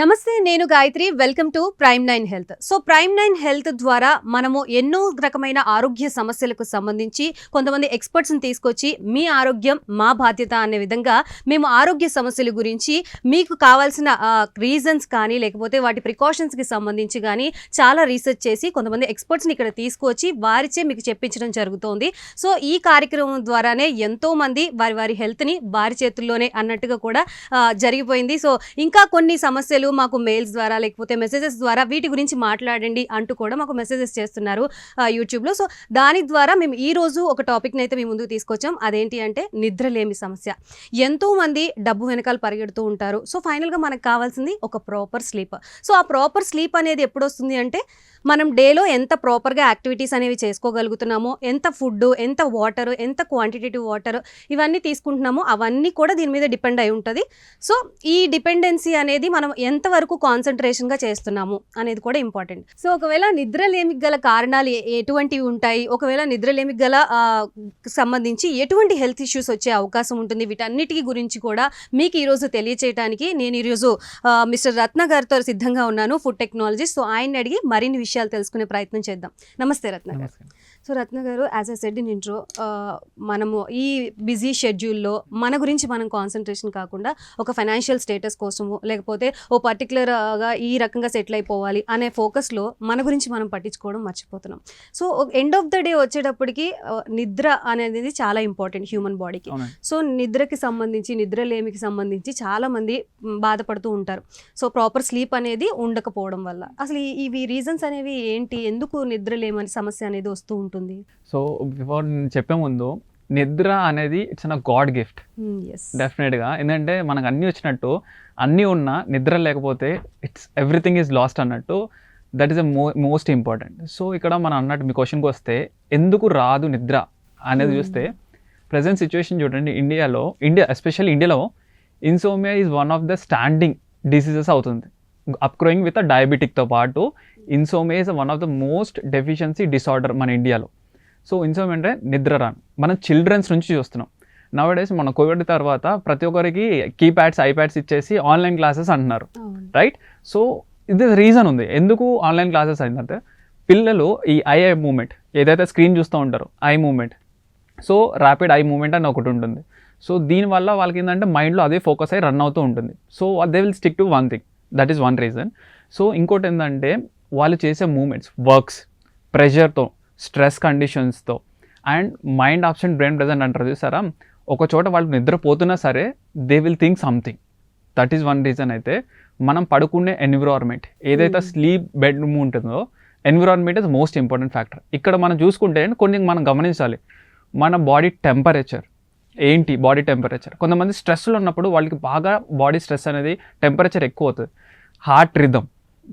నమస్తే నేను Gayatri. Welcome to prime nine health. So prime nine health ద్వారా మనము ఎన్నో రకమైన ఆరోగ్య సమస్యలకు సంబంధించి కొంతమంది ఎక్స్పర్ట్స్ని తీసుకొచ్చి మీ ఆరోగ్యం మా బాధ్యత అనే విధంగా మేము ఆరోగ్య సమస్యల గురించి మీకు కావాల్సిన రీజన్స్ కానీ లేకపోతే వాటి ప్రికాషన్స్కి సంబంధించి కానీ చాలా రీసెర్చ్ చేసి కొంతమంది ఎక్స్పర్ట్స్ని ఇక్కడ తీసుకొచ్చి వారిచే మీకు చెప్పించడం జరుగుతోంది. సో ఈ కార్యక్రమం ద్వారానే ఎంతోమంది వారి వారి హెల్త్ని వారి చేతుల్లోనే అన్నట్టుగా కూడా జరిగిపోయింది. సో ఇంకా కొన్ని సమస్యలు మాకు మెయిల్స్ ద్వారా లేకపోతే మెసేజెస్ ద్వారా వీటి గురించి మాట్లాడండి అంటూ కూడా మాకు మెసేజెస్ చేస్తున్నారు యూట్యూబ్లో సో దాని ద్వారా మేము ఈ రోజు ఒక టాపిక్ని అయితే మేము ముందుకు తీసుకొచ్చాం. అదేంటి అంటే నిద్రలేమి సమస్య. ఎంతో మంది డబ్బు వెనకాల పరిగెడుతూ ఉంటారు. సో ఫైనల్గా మనకు కావాల్సింది ఒక ప్రాపర్ స్లీప్ సో ఆ ప్రాపర్ స్లీప్ అనేది ఎప్పుడు వస్తుంది అంటే మనం డేలో ఎంత ప్రాపర్గా యాక్టివిటీస్ అనేవి చేసుకోగలుగుతున్నామో ఎంత ఫుడ్ ఎంత వాటర్ ఎంత క్వాంటిటేటివ్ వాటర్ ఇవన్నీ తీసుకుంటున్నామో అవన్నీ కూడా దీని మీద డిపెండ్ అయి ఉంటుంది. సో ఈ డిపెండెన్సీ అనేది మనం ఎంతవరకు కాన్సన్ట్రేషన్గా చేస్తున్నాము అనేది కూడా ఇంపార్టెంట్ సో ఒకవేళ నిద్రలేమికి గల కారణాలు ఎటువంటివి ఉంటాయి? ఒకవేళ నిద్రలేమికి గల సంబంధించి ఎటువంటి హెల్త్ ఇష్యూస్ వచ్చే అవకాశం ఉంటుంది? వీటన్నిటికి గురించి కూడా మీకు ఈరోజు తెలియచేయడానికి నేను ఈరోజు మిస్టర్ రత్న గారితో సిద్ధంగా ఉన్నాను ఫుడ్ టెక్నాలజీ సో ఆయన్ని అడిగి మరిన్ని విషయాలు తెలుసుకునే ప్రయత్నం చేద్దాం. నమస్తే రత్న గారు. సో రత్న గారు as a said in intro మనము ఈ బిజీ షెడ్యూల్లో మన గురించి మనం కాన్సన్ట్రేషన్ కాకుండా ఒక ఫైనాన్షియల్ స్టేటస్ కోసము లేకపోతే ఓ పర్టికులర్గా ఈ రకంగా సెటిల్ అయిపోవాలి అనే ఫోకస్లో మన గురించి మనం పట్టించుకోవడం మర్చిపోతున్నాం. So end of the day వచ్చేటప్పటికి నిద్ర అనేది చాలా ఇంపార్టెంట్ హ్యూమన్ బాడీకి సో నిద్రకి సంబంధించి నిద్రలేమికి సంబంధించి చాలా మంది మ్, బాధపడుతూ ఉంటారు. సో ప్రాపర్ స్లీప్ అనేది ఉండకపోవడం వల్ల. అసలు ఈ- ఇవి రీజన్స్ అనేవి ఏంటి? ఎందుకు నిద్రలేమని సమస్య అనేది వస్తూ ఉంటుంది? సో బిఫోర్ నేను చెప్పే ముందు నిద్ర అనేది ఇట్స్ అ గాడ్ గిఫ్ట్ డెఫినెట్గా ఎందుకంటే మనకు అన్నీ వచ్చినట్టు అన్నీ ఉన్నా నిద్ర లేకపోతే ఇట్స్ ఎవ్రీథింగ్ ఈజ్ లాస్ట్ అన్నట్టు దట్ ఈస్ అ మో మోస్ట్ ఇంపార్టెంట్ సో ఇక్కడ మనం అన్నట్టు మీ క్వశ్చన్కి వస్తే ఎందుకు రాదు నిద్ర అనేది Hmm. చూస్తే ప్రజెంట్ సిచ్యువేషన్ చూడండి ఇండియాలో ఇండియా ఎస్పెషల్లీ ఇండియాలో insomnia is one of the standing diseases అవుతుంది. అప్గ్రోయింగ్ విత్ డయాబెటిక్తో పాటు insomnia is one of the most deficiency disorder మన ఇండియాలో. సో ఇన్సోమియా అంటే నిద్ర రాను. మనం చిల్డ్రన్స్ నుంచి చూస్తున్నాం. నవ్ డేస్ మన కోవిడ్ తర్వాత ప్రతి ఒక్కరికి కీప్యాడ్స్ ఐప్యాడ్స్ ఇచ్చేసి ఆన్లైన్ క్లాసెస్ అంటున్నారు. రైట్ సో ఇది రీజన్ ఉంది. ఎందుకు ఆన్లైన్ క్లాసెస్ అయిందంటే పిల్లలు ఈ ఐ ఐ మూమెంట్ ఏదైతే స్క్రీన్ చూస్తూ ఉంటారో eye moment so rapid eye moment అని ఒకటి ఉంటుంది. సో దీనివల్ల వాళ్ళకి ఏంటంటే మైండ్లో అదే ఫోకస్ అయ్యి రన్ అవుతూ ఉంటుంది. So they will stick to one thing that is one reason so ఇంకోటి ఏంటంటే వాళ్ళు చేసే మూమెంట్స్ వర్క్స్ ప్రెషర్తో stress కండిషన్స్తో. And mind absent brain present అంటారు చూసారా? ఒక చోట వాళ్ళు నిద్రపోతున్నా సరే they will think something. That is one reason అయితే. మనం పడుకునే ఎన్విరాన్మెంట్ ఏదైతే Hmm. స్లీప్ బెడ్రూమ్ ఉంటుందో environment is most important factor ఇక్కడ మనం చూసుకుంటే కొన్ని మనం గమనించాలి. మన బాడీ టెంపరేచర్ ఏంటి బాడీ టెంపరేచర్? కొంతమంది స్ట్రెస్లో ఉన్నప్పుడు వాళ్ళకి బాగా బాడీ స్ట్రెస్ అనేది టెంపరేచర్ ఎక్కువ అవుతుంది. హార్ట్ రిథమ్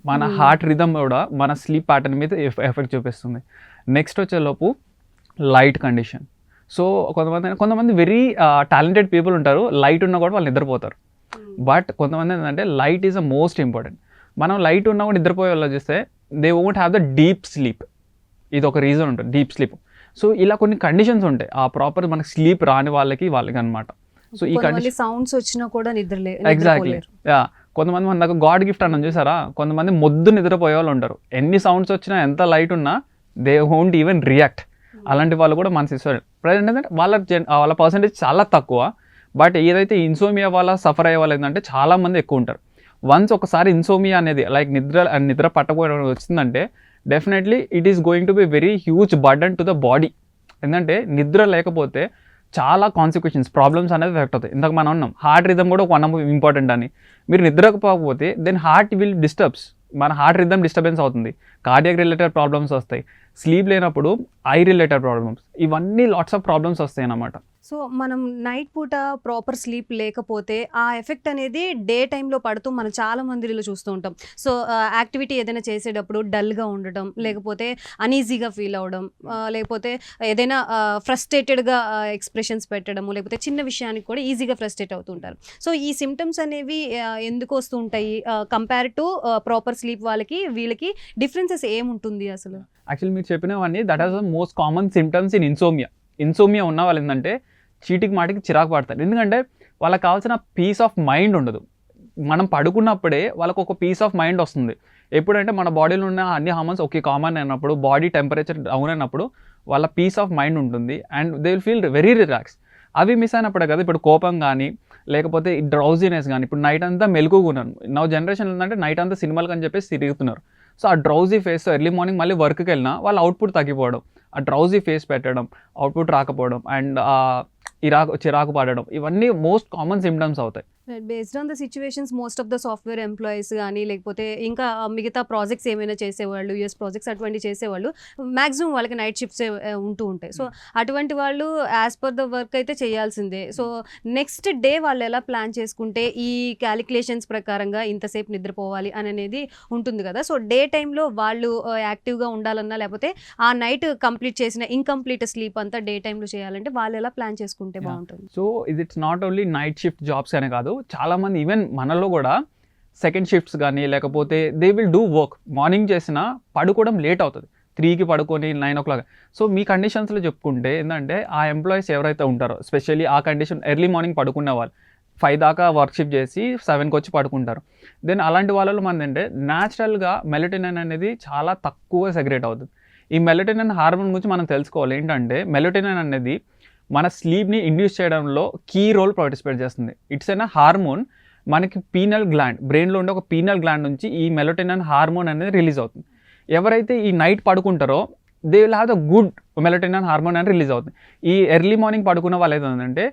మన Hmm. హార్ట్ రిథమ్ కూడా మన స్లీప్ ప్యాటర్న్ మీద ఎఫెక్ట్ చూపిస్తుంది. నెక్స్ట్ వచ్చేలోపు లైట్ కండిషన్ సో కొంతమంది కొంతమంది వెరీ టాలెంటెడ్ పీపుల్ ఉంటారు లైట్ ఉన్నా కూడా వాళ్ళు నిద్రపోతారు. బట్ కొంతమంది ఏంటంటే light is a most important మనం లైట్ ఉన్నా కూడా నిద్రపోయే వాళ్ళు చూస్తే they won't have the deep sleep ఇది ఒక రీజన్ ఉంటుంది డీప్ స్లీప్ సో ఇలా కొన్ని కండిషన్స్ ఉంటాయి. ఆ ప్రాపర్ మనకి స్లీప్ రాని వాళ్ళకి వాళ్ళకి అనమాట సో ఈ కండిషన్ సౌండ్స్ వచ్చినా కూడా నిద్రలే ఎగ్జాక్ట్లీ యా కొంతమంది మన దగ్గర గాడ్ గిఫ్ట్ అన్న చూసారా? కొంతమంది మొద్దు నిద్రపోయే వాళ్ళు ఉంటారు ఎన్ని సౌండ్స్ వచ్చినా ఎంత లైట్ ఉన్నా దే హోంట్ ఈవెన్ రియాక్ట్ అలాంటి వాళ్ళు కూడా మన సిస్టర్ ప్రజెంట్ ఏంటంటే వాళ్ళ జన్ వాళ్ళ పర్సంటేజ్ చాలా తక్కువ. బట్ ఏదైతే ఇన్సోమియా వల్ల సఫర్ అయ్యే వాళ్ళు ఏంటంటే చాలామంది ఎక్కువ ఉంటారు. వన్స్ ఒకసారి ఇన్సోమియా అనేది లైక్ నిద్ర నిద్ర పట్టకపోవడం వచ్చిందంటే definitely it is going to be very huge burden to the body ఎందుకంటే నిద్ర లేకపోతే చాలా కాన్సిక్వెషన్స్ ప్రాబ్లమ్స్ అనేది ఎఫెక్ట్ అవుతాయి. ఇందాక మనం ఉన్నాం హార్ట్ రిథమ్ కూడా ఒక వన్ ఇంపార్టెంట్ అని. మీరు నిద్రకపోకపోతే దెన్ హార్ట్ విల్ డిస్టర్బ్స్ మన హార్ట్ రిథమ్ డిస్టర్బెన్స్ అవుతుంది. కార్డియాక్ రిలేటెడ్ ప్రాబ్లమ్స్ వస్తాయి. స్లీప్ లేనప్పుడు ఐ రిలేటెడ్ ప్రాబ్లమ్స్ ఇవన్నీ లాట్స్ ఆఫ్ ప్రాబ్లమ్స్ వస్తాయి అన్నమాట సో మనం నైట్ పూట ప్రాపర్ స్లీప్ లేకపోతే ఆ ఎఫెక్ట్ అనేది డే టైంలో పడుతూ మనం చాలా మందిలో చూస్తూ ఉంటాం. సో యాక్టివిటీ ఏదైనా చేసేటప్పుడు డల్గా ఉండడం లేకపోతే అనీజీగా ఫీల్ అవ్వడం ఆ, లేకపోతే ఏదైనా ఫ్రస్ట్రేటెడ్గా ఎక్స్ప్రెషన్స్ పెట్టడము లేకపోతే చిన్న విషయానికి కూడా ఈజీగా ఫ్రస్ట్రేట్ అవుతుంటారు సో ఈ సిమ్టమ్స్ అనేవి ఎందుకు వస్తూ ఉంటాయి? కంపేర్ టు ప్రాపర్ స్లీప్ వాళ్ళకి వీళ్ళకి డిఫరెన్సెస్ ఏముంటుంది అసలు? యాక్చువల్లీ మీరు చెప్పినవన్నీ that is the most common symptoms in insomnia insomnia ఉన్న వాళ్ళు ఏంటంటే చీటికి మాటికి చిరాకు పడతారు. ఎందుకంటే వాళ్ళకి కావాల్సిన పీస్ ఆఫ్ మైండ్ ఉండదు. మనం పడుకున్నప్పుడే వాళ్ళకు ఒక పీస్ ఆఫ్ మైండ్ వస్తుంది. ఎప్పుడంటే మన బాడీలో ఉన్న అన్ని హార్మోన్స్ ఒకే కామన్ అయినప్పుడు బాడీ టెంపరేచర్ డౌన్ అయినప్పుడు వాళ్ళ పీస్ ఆఫ్ మైండ్ ఉంటుంది and they will feel very relax అవి మిస్ అయినప్పుడే కదా ఇప్పుడు కోపం కానీ లేకపోతే డ్రౌజీనెస్ కానీ ఇప్పుడు నైట్ అంతా మెలుగుగా ఉన్నాను నా జనరేషన్ ఏంటంటే నైట్ అంతా సినిమాలు అని చెప్పేసి తిరుగుతున్నారు. సో ఆ డ్రౌజీ ఫేస్ ఎర్లీ మార్నింగ్ మళ్ళీ వర్క్కి వెళ్ళినా వాళ్ళ అవుట్పుట్ తగ్గిపోవడం. ఆ డ్రౌజీ ఫేస్ పెట్టడం అవుట్పుట్ రాకపోవడం అండ్ ఇరాకు చిరాకు పడడం ఇవన్నీ మోస్ట్ కామన్ సిమ్టమ్స్ అవుతాయి. Based on the situations most of the software employees కానీ లేకపోతే ఇంకా మిగతా ప్రాజెక్ట్స్ ఏమైనా చేసేవాళ్ళు యూఎస్ ప్రాజెక్ట్స్ అటువంటి చేసేవాళ్ళు మాక్సిమం వాళ్ళకి నైట్ షిఫ్ట్స్ ఉంటూ ఉంటాయి. సో అటువంటి వాళ్ళు యాజ్ పర్ ద వర్క్ అయితే చేయాల్సిందే. సో నెక్స్ట్ డే వాళ్ళు ఎలా ప్లాన్ చేసుకుంటే ఈ క్యాలిక్యులేషన్స్ ప్రకారంగా ఇంతసేపు నిద్రపోవాలి అని అనేది ఉంటుంది కదా. సో డే టైంలో వాళ్ళు యాక్టివ్గా ఉండాలన్నా లేకపోతే ఆ నైట్ కంప్లీట్ చేసిన ఇన్కంప్లీట్ స్లీప్ అంతా డే టైంలో చేయాలంటే వాళ్ళు ఎలా ప్లాన్ చేసుకుంటే. బాగుంటుంది? సో ఇది it's not only night shift jobs అనే కాదు చాలామంది ఈవెన్ మనలో కూడా సెకండ్ షిఫ్ట్స్ కానీ లేకపోతే they will do work morning చేసినా పడుకోవడం లేట్ అవుతుంది. త్రీకి పడుకొని నైన్ ఓ క్లాక్ సో మీ కండిషన్స్లో చెప్పుకుంటే ఏంటంటే ఆ ఎంప్లాయీస్ ఎవరైతే ఉంటారో స్పెషల్లీ ఆ కండిషన్ ఎర్లీ మార్నింగ్ పడుకునే వాళ్ళు ఫైవ్ దాకా వర్క్షిప్ చేసి సెవెన్కి వచ్చి పడుకుంటారు. దెన్ అలాంటి వాళ్ళలో మనది అంటే న్యాచురల్గా మెలటినన్ అనేది చాలా తక్కువ సెగ్రేట్ అవుతుంది. ఈ మెలటినన్ హార్మోన్ గురించి మనం తెలుసుకోవాలి. ఏంటంటే మెలటినన్ అనేది మన స్లీప్ని ఇండ్యూస్ చేయడంలో కీ రోల్ పార్టిసిపేట్ చేస్తుంది. ఇట్స్ ఎన్ హార్మోన్ మనకి పీనల్ గ్లాండ్ బ్రెయిన్లో ఉండే ఒక పీనల్ గ్లాండ్ నుంచి ఈ మెలటినన్ హార్మోన్ అనేది రిలీజ్ అవుతుంది. ఎవరైతే ఈ night పడుకుంటారో they will have the good melatonin hormone అనేది రిలీజ్ అవుతుంది. ఈ ఎర్లీ మార్నింగ్ పడుకున్న వాళ్ళు ఏంటంటే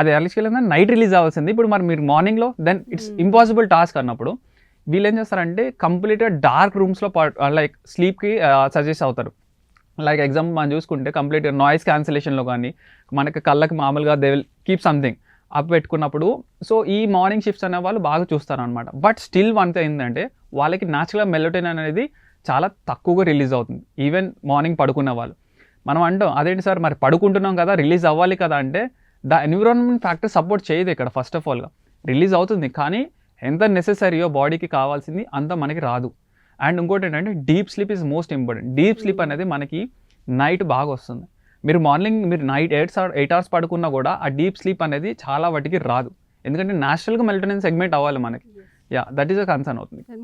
అది ఎర్లీకి నైట్ రిలీజ్ అవ్వాల్సింది. ఇప్పుడు మరి మీరు మార్నింగ్లో దెన్ ఇట్స్. ఇంపాసిబుల్ టాస్క్ అన్నప్పుడు వీళ్ళు ఏం చేస్తారంటే కంప్లీట్గా డార్క్ రూమ్స్లో లైక్ స్లీప్కి సజెస్ట్ అవుతారు. లైక్ ఎగ్జాంపుల్ మనం చూసుకుంటే కంప్లీట్ నాయిస్ క్యాన్సిలేషన్లో కానీ మనకి కళ్ళకి మామూలుగా they will keep something up పెట్టుకున్నప్పుడు సో ఈ మార్నింగ్ షిఫ్ట్స్ అనే వాళ్ళు బాగా చూస్తారు అనమాట బట్ స్టిల్ వన్ ఏంటంటే వాళ్ళకి న్యాచురల్ మెలోటైన్ అనేది చాలా తక్కువగా రిలీజ్ అవుతుంది ఈవెన్ మార్నింగ్ పడుకున్న వాళ్ళు. మనం అంటాం అదేంటి సార్ మరి పడుకుంటున్నాం కదా రిలీజ్ అవ్వాలి కదా అంటే ద ఎన్విరాన్మెంట్ ఫ్యాక్టర్ సపోర్ట్ చేయదు ఇక్కడ ఫస్ట్ ఆఫ్ ఆల్గా రిలీజ్ అవుతుంది కానీ ఎంత నెసెసరీయో బాడీకి కావాల్సింది అంత మనకి రాదు. అండ్ ఇంకోటి ఏంటంటే deep sleep is most important deep sleep అనేది మనకి నైట్ బాగా వస్తుంది. మీరు మార్నింగ్ మీరు నైట్ ఎయిట్ ఎయిట్ అవర్స్ పడుకున్నా కూడా ఆ డీప్ స్లీప్ అనేది చాలా వాటికి రాదు. ఎందుకంటే న్యాచురల్గా మెల్టెనెన్స్ సెగ్మెంట్ అవ్వాలి మనకి. Yeah that is a concern అవుతుంది.